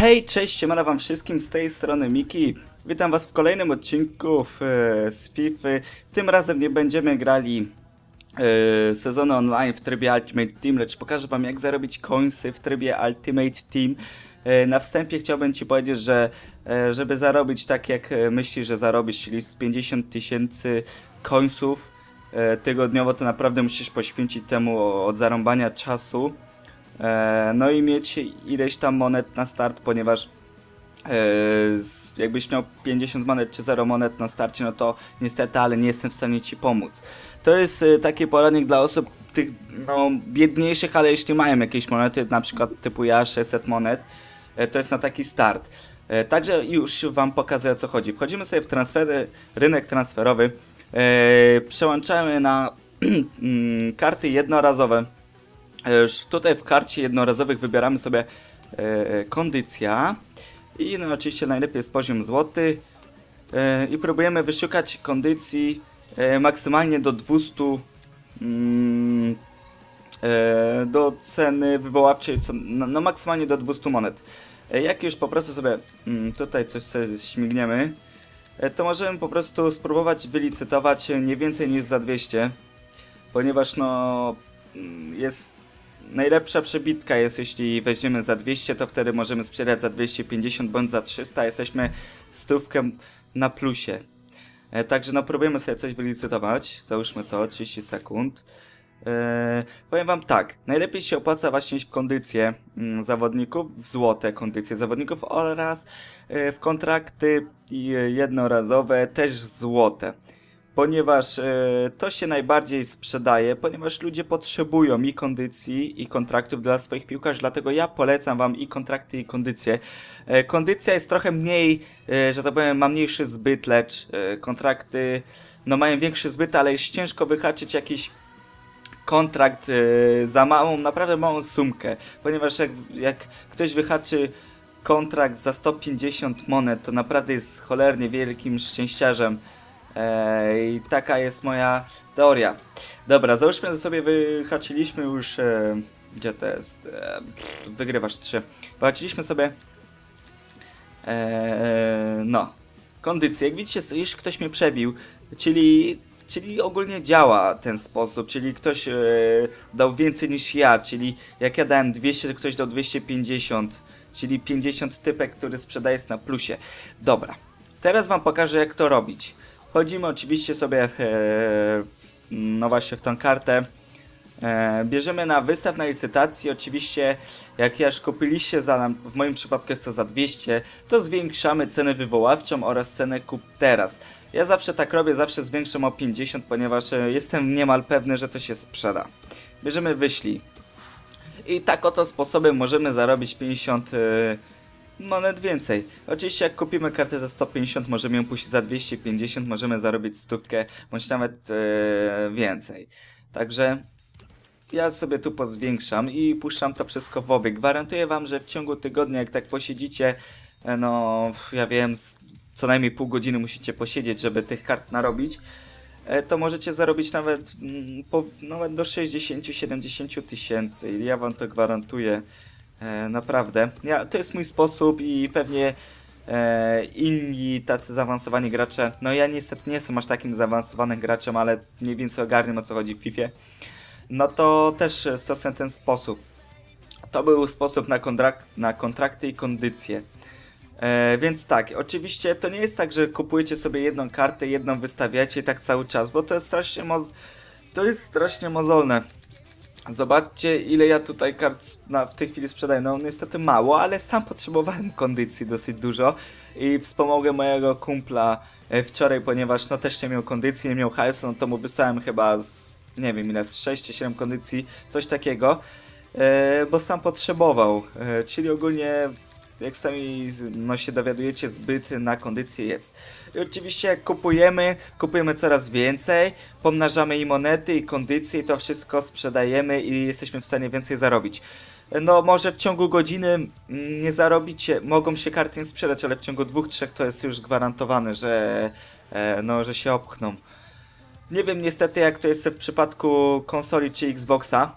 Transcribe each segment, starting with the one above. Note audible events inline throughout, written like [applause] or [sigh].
Hej, cześć, siemana wam wszystkim z tej strony Miki. Witam was w kolejnym odcinku w, e, z FIFA. Tym razem nie będziemy grali e, sezonu online w trybie Ultimate Team, lecz pokażę wam jak zarobić coinsy w trybie Ultimate Team. E, na wstępie chciałbym ci powiedzieć, że e, żeby zarobić tak jak myślisz, że zarobisz, czyli z 50 tysięcy e, tygodniowo, to naprawdę musisz poświęcić temu od zarąbania czasu. E, no i mieć ileś tam monet na start, ponieważ e, jakbyś miał 50 monet czy 0 monet na starcie, no to niestety, ale nie jestem w stanie ci pomóc. To jest e, taki poradnik dla osób tych no, biedniejszych, ale jeśli mają jakieś monety, na przykład typu ja 600 monet, to jest na taki start. Także już wam pokażę o co chodzi. Wchodzimy sobie w transfery, rynek transferowy, przełączamy na [clears throat] mm, karty jednorazowe. E, tutaj w karcie jednorazowych wybieramy sobie e, kondycja i no oczywiście najlepiej jest poziom złoty e, i próbujemy wyszukać kondycji e, maksymalnie do 200 mm, e, do ceny wywoławczej, no, no maksymalnie do 200 monet. E, jak już po prostu sobie mm, tutaj coś sobie śmigniemy, e, to możemy po prostu spróbować wylicytować nie więcej niż za 200, ponieważ no mm, jest najlepsza przebitka jest jeśli weźmiemy za 200, to wtedy możemy sprzedać za 250 bądź za 300, jesteśmy stówkę na plusie. E, także no próbujemy sobie coś wylicytować, załóżmy to 30 sekund. E, powiem wam tak, najlepiej się opłaca właśnie iść w kondycję mm, zawodników, w złote kondycje zawodników oraz e, w kontrakty e, jednorazowe też złote ponieważ e, to się najbardziej sprzedaje, ponieważ ludzie potrzebują i kondycji, i kontraktów dla swoich piłkarzy, dlatego ja polecam wam i kontrakty, i kondycję. E, kondycja jest trochę mniej, e, że tak powiem, ma mniejszy zbyt, lecz kontrakty no mają większy zbyt, ale jest ciężko wyhaczyć jakiś kontrakt za małą, naprawdę małą sumkę, ponieważ jak, jak ktoś wyhaczy kontrakt za 150 monet, to naprawdę jest cholernie wielkim szczęściarzem. I taka jest moja teoria. Dobra, załóżmy, sobie wyhaczyliśmy już. E, gdzie to jest? E, pff, wygrywasz 3. Wyhaczyliśmy sobie. E, no. Kondycję. Jak widzicie, już ktoś mnie przebił. Czyli. Czyli ogólnie działa ten sposób, czyli ktoś e, dał więcej niż ja, czyli jak ja dałem 200, to ktoś dał 250, czyli 50 typek, który sprzedaje jest na plusie. Dobra, teraz wam pokażę jak to robić. Wchodzimy oczywiście sobie w, e, w, no właśnie w tą kartę. E, bierzemy na wystaw na licytacji. Oczywiście, jak już kupiliście za, w moim przypadku jest to za 200, to zwiększamy cenę wywoławczą oraz cenę kup teraz. Ja zawsze tak robię, zawsze zwiększam o 50, ponieważ e, jestem niemal pewny, że to się sprzeda. Bierzemy wyślij. I tak oto sposobem możemy zarobić 50 e, monet więcej. Oczywiście jak kupimy kartę za 150, możemy ją puścić za 250, możemy zarobić stówkę, bądź nawet e, więcej. Także ja sobie tu pozwiększam i puszczam to wszystko w obieg. Gwarantuję wam, że w ciągu tygodnia, jak tak posiedzicie, e, no ja wiem, co najmniej pół godziny musicie posiedzieć, żeby tych kart narobić, e, to możecie zarobić nawet, mm, po, nawet do 60-70 tysięcy. Ja wam to gwarantuję. E, naprawdę. Ja, to jest mój sposób i pewnie e, inni tacy zaawansowani gracze, no ja niestety nie jestem aż takim zaawansowanym graczem, ale mniej więcej ogarniam o co chodzi w FIFA, no to też stosuję ten sposób. To był sposób na, kontrak na kontrakty i kondycje. E, więc tak, oczywiście to nie jest tak, że kupujecie sobie jedną kartę, jedną wystawiacie i tak cały czas, bo to jest strasznie moz... to jest strasznie mozolne. Zobaczcie, ile ja tutaj kart na, w tej chwili sprzedaję. No niestety mało, ale sam potrzebowałem kondycji dosyć dużo i wspomogę mojego kumpla e, wczoraj, ponieważ no też nie miał kondycji, nie miał hajsu, no to mu wysłałem chyba z, nie wiem ile, z 6 czy 7 kondycji, coś takiego, e, bo sam potrzebował, e, czyli ogólnie jak sami no, się dowiadujecie, zbyt na kondycję jest. I oczywiście jak kupujemy, kupujemy coraz więcej, pomnażamy i monety, i kondycje, i to wszystko sprzedajemy i jesteśmy w stanie więcej zarobić. No może w ciągu godziny mm, nie zarobicie, mogą się karty nie sprzedać, ale w ciągu dwóch, trzech to jest już gwarantowane, że e, no, że się opchną. Nie wiem niestety jak to jest w przypadku konsoli czy Xboxa,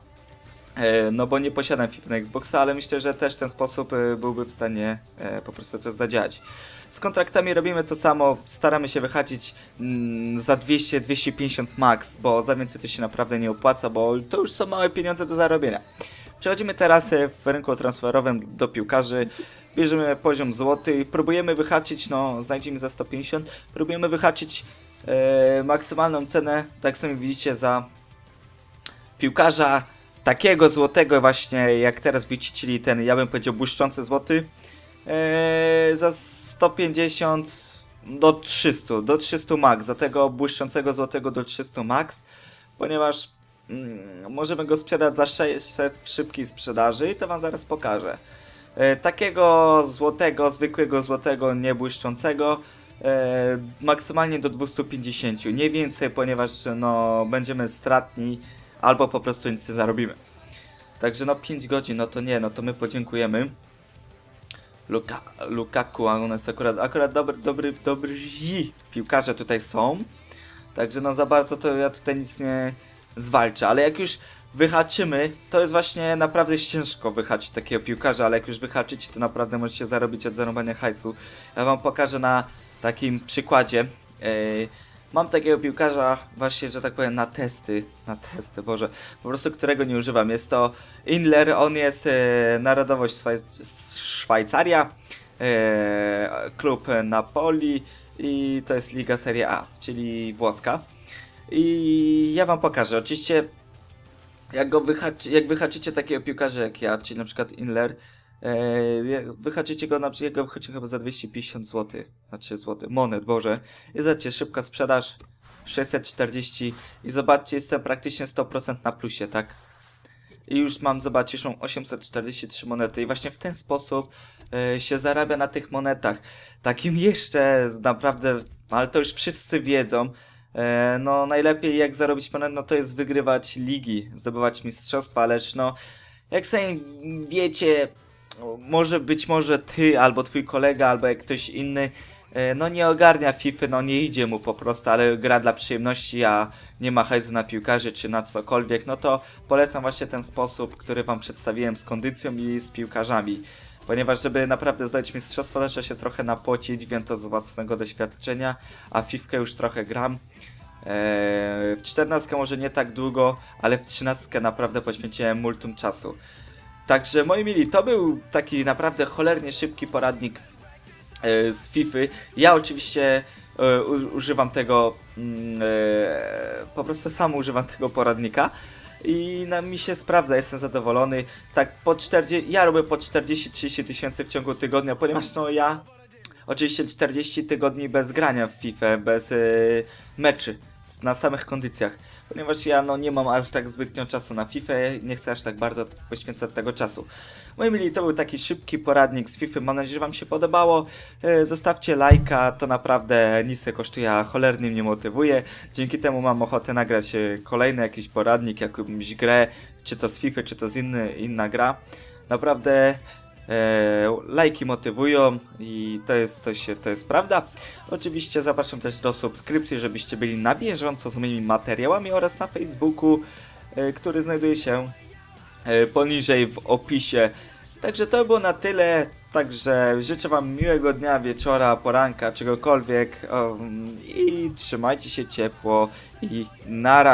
No bo nie posiadam FIFA na Xboxa, ale myślę, że też ten sposób e, byłby w stanie e, po prostu to zadziałać. Z kontraktami robimy to samo, staramy się wychadzić mm, za 200-250 max, bo za więcej to się naprawdę nie opłaca, bo to już są małe pieniądze do zarobienia. Przechodzimy teraz e, w rynku transferowym do piłkarzy, bierzemy poziom złoty próbujemy wyhaczyć, no znajdziemy za 150, próbujemy wyhaczyć e, maksymalną cenę, tak sami widzicie, za piłkarza takiego złotego właśnie, jak teraz widzicie, czyli ten, ja bym powiedział, błyszczący złoty, Eee, za 150 do 300, do 300 max, za tego błyszczącego złotego do 300 max, ponieważ mm, możemy go sprzedać za 600 w szybkiej sprzedaży i to wam zaraz pokażę. E, takiego złotego, zwykłego złotego, niebłyszczącego, e, maksymalnie do 250, nie więcej, ponieważ no, będziemy stratni albo po prostu nic nie zarobimy. Także no 5 godzin, no to nie, no to my podziękujemy. Luka, Lukaku, a on jest akurat, akurat dobry, dobry, dobry piłkarze tutaj są. Także no za bardzo to ja tutaj nic nie zwalczę, ale jak już wyhaczymy, to jest właśnie naprawdę ciężko wyhaczyć takiego piłkarza, ale jak już wyhaczycie, to naprawdę możecie zarobić od zarobania hajsu. Ja wam pokażę na takim przykładzie. Yy, mam takiego piłkarza właśnie, że tak powiem, na testy, na testy, Boże, po prostu którego nie używam. Jest to Inler, on jest e, narodowość Szwaj Szwajcaria, e, klub Napoli i to jest Liga Serie A, czyli włoska. I ja wam pokażę, oczywiście jak go wyhaczy, jak wyhaczycie takiego piłkarza jak ja, czyli na przykład Inler, e, wyhaczycie go na przykład, ja go wyhaczę chyba za 250 zł, znaczy zł, monet, Boże. I zobaczcie, szybka sprzedaż, 640 i zobaczcie, jestem praktycznie 100% na plusie, tak? I już mam, zobaczcie, już mam 843 monety i właśnie w ten sposób e, się zarabia na tych monetach. Takim [laughs] jeszcze naprawdę, ale to już wszyscy wiedzą, e, no najlepiej jak zarobić monet, no to jest wygrywać ligi, zdobywać mistrzostwa, lecz no jak sami wiecie, może być może ty, albo twój kolega, albo jak ktoś inny, e, no nie ogarnia FIFA, no nie idzie mu po prostu, ale gra dla przyjemności, a nie ma hajsu na piłkarzy czy na cokolwiek, no to polecam właśnie ten sposób, który wam przedstawiłem z kondycją i z piłkarzami. Ponieważ żeby naprawdę zdać mistrzostwo, trzeba się trochę napocić, wiem to z własnego doświadczenia, a FIFA już trochę gram. Eee, w 14 może nie tak długo, ale w 13 naprawdę poświęciłem multum czasu. Także moi mili, to był taki naprawdę cholernie szybki poradnik e, z FIFA. Ja oczywiście e, używam tego, mm, e, po prostu sam używam tego poradnika i na, mi się sprawdza, jestem zadowolony. Tak, po 40, ja robię po 40-30 tysięcy w ciągu tygodnia, ponieważ no ja oczywiście 40 tygodni bez grania w FIFA, bez meczy, na samych kondycjach. Ponieważ ja no nie mam aż tak zbytnio czasu na FIFA, nie chcę aż tak bardzo poświęcać tego czasu. Moi mili, to był taki szybki poradnik z FIFA, mam nadzieję, że wam się podobało. E, Zostawcie lajka, to naprawdę nic kosztuje, a cholernie mnie motywuje. Dzięki temu mam ochotę nagrać e, kolejny jakiś poradnik, jakąś grę, czy to z FIFA, czy to z inny, inna gra. Naprawdę e, lajki motywują i to jest, to, się, to jest prawda. Oczywiście zapraszam też do subskrypcji, żebyście byli na bieżąco z moimi materiałami oraz na Facebooku, e, który znajduje się e, poniżej w opisie. Także to było na tyle. Także życzę Wam miłego dnia, wieczora, poranka, czegokolwiek. um, I trzymajcie się ciepło i na razie.